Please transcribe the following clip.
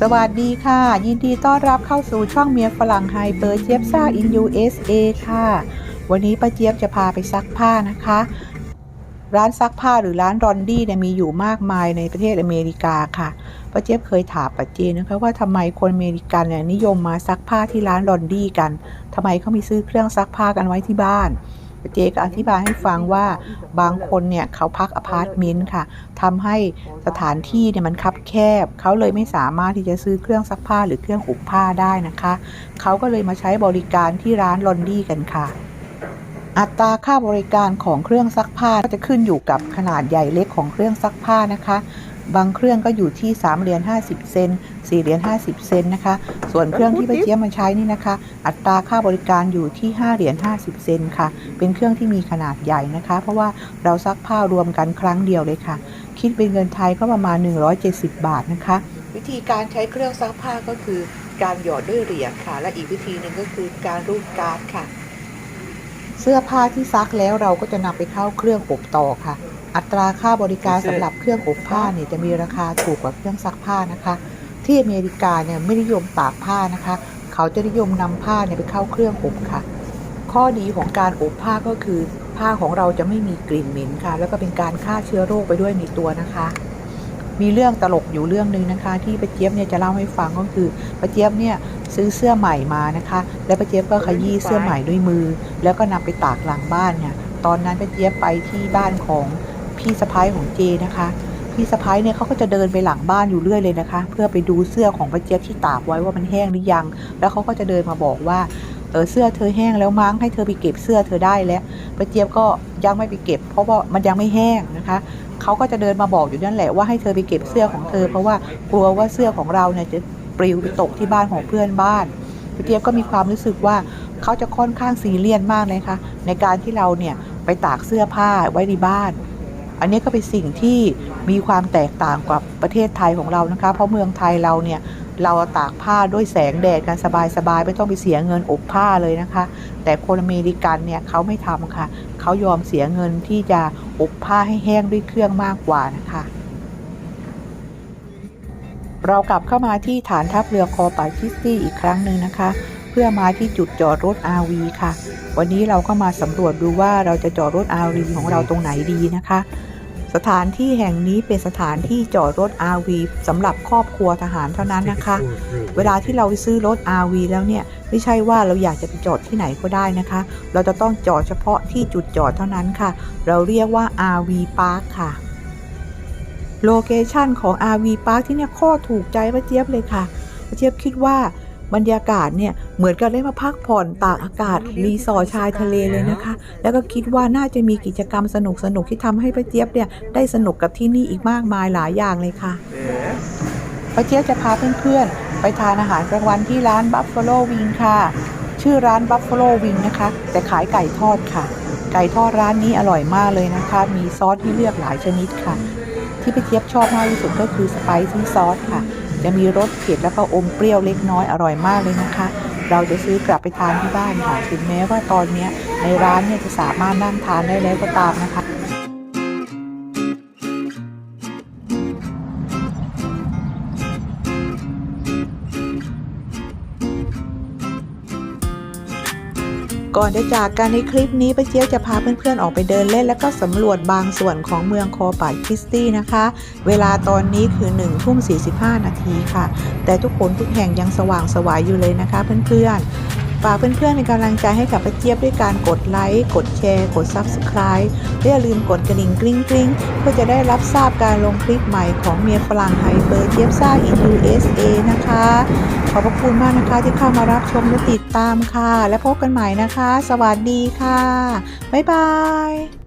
สวัสดีค่ะ ยินดีต้อนรับเข้าสู่ช่องเมียฝรั่งไฮเบอร์เจี๊ยบซ่าอิน USA ค่ะ วันนี้ป้าเจี๊ยบจะพาไปซักผ้านะคะ ร้านซักผ้าหรือร้านรอนดี้เนี่ยมีอยู่มากมายในประเทศอเมริกาค่ะป้าเจี๊ยบเคยถามป้าเจนนะคะว่าทำไมคนอเมริกันเนี่ยนิยมมาซักผ้าที่ร้านรอนดี้กันทำไมเขามีซื้อเครื่องซักผ้ากันไว้ที่บ้าน เจก็อธิบายให้ฟังว่าบางคนเนี่ยเขาพักอพาร์ตเมนต์ค่ะทำให้สถานที่เนี่ยมันคับแคบ เขาเลยไม่สามารถที่จะซื้อเครื่องซักผ้าหรือเครื่องอบผ้าได้นะคะ เขาก็เลยมาใช้บริการที่ร้านรอนดี้กันค่ะ อัตราค่าบริการของเครื่องซักผ้าก็จะขึ้นอยู่กับขนาดใหญ่เล็กของเครื่องซักผ้านะคะ บางเครื่องก็อยู่ที่3เหรียญ50 เซน4เหรียญ50 เซนนะคะ ส่วนเครื่องที่ป้าเจี๊ยบมาใช้นี่นะคะ อัตราค่าบริการอยู่ที่5เหรียญ50 เซนค่ะ เป็นเครื่องที่มีขนาดใหญ่นะคะ เพราะว่าเราซักผ้ารวมกันครั้งเดียวเลยค่ะ คิดเป็นเงินไทยก็ประมาณ 170 บาทนะคะ วิธีการใช้เครื่องซักผ้าก็คือ การหยอดด้วยเหรียญค่ะ และอีกวิธีหนึ่งก็คือการรูดการ์ดค่ะ เสื้อผ้าที่ซักแล้วเราก็จะนำไปเข้าเครื่องอบต่อค่ะ อัตราค่าบริการสำหรับเครื่องอบผ้าเนี่ยจะมีราคาถูกกว่าเครื่องซักผ้านะคะ ที่อเมริกาเนี่ยไม่นิยมตากผ้านะคะ เขาจะนิยมนำผ้าเนี่ยไปเข้าเครื่องอบค่ะ ข้อดีของการอบผ้าก็คือ ผ้าของเราจะไม่มีกลิ่นเหม็นค่ะ แล้วก็เป็นการฆ่าเชื้อโรคไปด้วยในตัวนะคะมีเรื่องตลกอยู่เรื่องหนึ่งนะคะ ที่ป้าเจี๊ยบเนี่ยจะเล่าให้ฟังก็คือป้าเจี๊ยบเนี่ยซื้อเสื้อใหม่มานะคะ แล้วป้าเจี๊ยบก็ขยี้เสื้อใหม่ด้วยมือ แล้วก็นำไปตากหลังบ้านเนี่ยตอนนั้นป้าเจี๊ยบไปที่บ้านของ พี่สะพ้ายของเจนะคะ พี่สะพ้ายเนี่ยเขาก็จะเดินไปหลังบ้านอยู่เรื่อยเลยนะคะ เพื่อไปดูเสื้อของป้าเจี๊ยบที่ตากไว้ว่ามันแห้งหรือยัง แล้วเขาก็จะเดินมาบอกว่าเออเสื้อเธอแห้งแล้วมั้งให้เธอไปเก็บเสื้อเธอได้แล้วป้าเจี๊ยบก็ยังไม่ไปเก็บ เพราะว่ามันยังไม่แห้งนะคะเขาก็จะเดินมาบอกอยู่นั่นแหละว่าให้เธอไปเก็บเสื้อของเธอ เพราะว่ากลัวว่าเสื้อของเราเนี่ยจะปลิวไปตกที่บ้านของเพื่อนบ้านป้าเจี๊ยบก็มีความรู้สึกว่าเขาจะค่อนข้างซีเรียสมากเลยค่ะในการที่เราเนี่ยไปตากเสื้อผ้าไว้ในบ้าน อันนี้ก็เป็นสิ่งที่มีความแตกต่างกับประเทศไทยของเรานะคะ เพราะเมืองไทยเราเนี่ยเราตากผ้าด้วยแสงแดดกันสบายๆไม่ต้องไปเสียเงินอบผ้าเลยนะคะ แต่คนอเมริกันเนี่ยเขาไม่ทำค่ะ เขายอมเสียเงินที่จะอบผ้าให้แห้งด้วยเครื่องมากกว่านะคะ เรากลับเข้ามาที่ฐานทัพเรือคอปาคิสตี้อีกครั้งหนึ่งนะคะ เพื่อมาที่จุดจอดรถ RV ค่ะ วันนี้เราก็มาสำรวจดูว่าเราจะจอดรถ RV ของเราตรงไหนดีนะคะ สถานที่แห่งนี้เป็นสถานที่จอดรถ RV สำหรับครอบครัวทหารเท่านั้นนะคะ เวลาที่เราซื้อรถ RV แล้วเนี่ยไม่ใช่ว่าเราอยากจะไปจอดที่ไหนก็ได้นะคะ เราจะต้องจอดเฉพาะที่จุดจอดเท่านั้นค่ะ เราเรียกว่า RV Park ค่ะโลเคชันของ RV Park ที่เนี่ยโคตรถูกใจป้าเจี๊ยบเลยค่ะป้าเจี๊ยบคิดว่า บรรยากาศเนี่ยเหมือนกับได้มาพักผ่อนตากอากาศรีสอร์ทชายทะเลเลยนะคะ แล้วก็คิดว่าน่าจะมีกิจกรรมสนุกๆที่ทำให้ป้าเจี๊ยบเนี่ยได้สนุกกับที่นี่อีกมากมายหลายอย่างเลยค่ะป้าเจี๊ยบจะพาเพื่อนๆไปทานอาหารกลางวันที่ร้าน Buffalo Wing ค่ะ ชื่อร้าน Buffalo Wing นะคะ แต่ขายไก่ทอดค่ะ ไก่ทอดร้านนี้อร่อยมากเลยนะคะ มีซอสให้เลือกหลายชนิดค่ะ ที่ป้าเจี๊ยบชอบมากที่สุดก็คือสไปซี่ซอสค่ะ จะมีรสเผ็ดแล้วก็อมเปรี้ยวเล็กน้อยอร่อยมากเลยนะคะ เราจะซื้อกลับไปทานที่บ้านค่ะถึงแม้ว่าตอนนี้ในร้านเนี่ยจะสามารถนั่งทานได้แล้วก็ตามนะคะ ก่อนจะจากกันในคลิปนี้ป้าเจี๊ยบจะพาเพื่อนๆออกไปเดินเล่น แล้วก็สำรวจบางส่วนของเมืองคอปาคริสตี้นะคะ เวลาตอนนี้คือ1ทุ่ม45นาทีค่ะ แต่ทุกคนทุกแห่งยังสว่างสวายอยู่เลยนะคะเพื่อนๆ ฝากเพื่อนๆเป็นกำลังใจให้กับป้าเจี๊ยบด้วยการกดไลค์ กดแชร์ กด Subscribe และอย่าลืมกดกระดิ่งกริ๊งกริ๊งเพื่อจะได้รับทราบการลงคลิปใหม่ของเมียฝรั่งไฮเปอร์เจี๊ยบซ่าอิน USA นะคะ ขอบพระคุณมากนะคะที่เข้ามารับชมและติดตามค่ะ และพบกันใหม่นะคะ สวัสดีค่ะ บ๊ายบาย